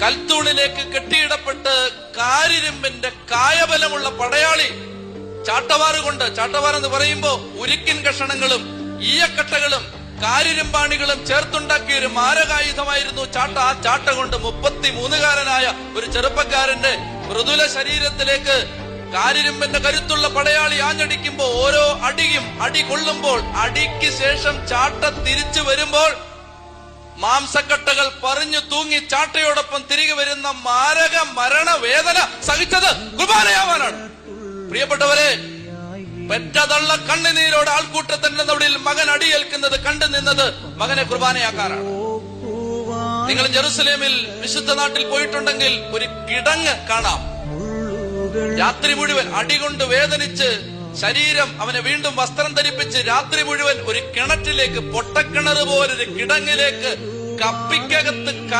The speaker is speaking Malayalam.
കൽത്തൂണിലേക്ക് കെട്ടിയിടപ്പെട്ട് കാരിരുമ്പിന്റെ കായബലമുള്ള പടയാളി ചാട്ടവാറ് കൊണ്ട് ചാട്ടവാർ എന്ന് പറയുമ്പോ ഉരുക്കിൻ കഷണങ്ങളും ഈയക്കട്ടകളും കാരിരുമ്പാണികളും ചേർത്തുണ്ടാക്കിയ ഒരു മാരകായുധമായിരുന്നു ചാട്ട. ആ ചാട്ട കൊണ്ട് മുപ്പത്തി മൂന്നുകാരനായ ഒരു ചെറുപ്പക്കാരന്റെ മൃദുല ശരീരത്തിലേക്ക് കാരിരുമ്പന്റെ കരുത്തുള്ള പടയാളി ആഞ്ഞടിക്കുമ്പോ ഓരോ അടിയും അടി കൊള്ളുമ്പോൾ അടിക്ക് ശേഷം ചാട്ട തിരിച്ചു വരുമ്പോൾ മാംസക്കട്ടകൾ പറഞ്ഞു തൂങ്ങി ചാട്ടയോടൊപ്പം തിരികെ വരുന്ന മാരക മരണവേദന സഹിച്ചത് കുർബാനയാവാനാണ്. പ്രിയപ്പെട്ടവരെ പെറ്റതള്ള കണ്ണുനീരോട് ആൾക്കൂട്ടത്തിന്റെ നടുവിൽ മകൻ അടിയേൽക്കുന്നത് കണ്ടു നിന്നത് മകനെ കുർബാനയാക്കാനാണ്. നിങ്ങൾ ജെറുസലേമിൽ വിശുദ്ധ നാട്ടിൽ പോയിട്ടുണ്ടെങ്കിൽ ഒരു കിടങ്ങ് കാണാം. രാത്രി മുഴുവൻ അടികൊണ്ട് വേദനിച്ച് ശരീരം അവനെ വീണ്ടും വസ്ത്രം ധരിപ്പിച്ച് രാത്രി മുഴുവൻ ഒരു കിണറ്റിലേക്ക് പൊട്ടക്കിണറ് പോലൊരു കിടങ്ങിലേക്ക് കപ്പിക്കകത്ത് കയ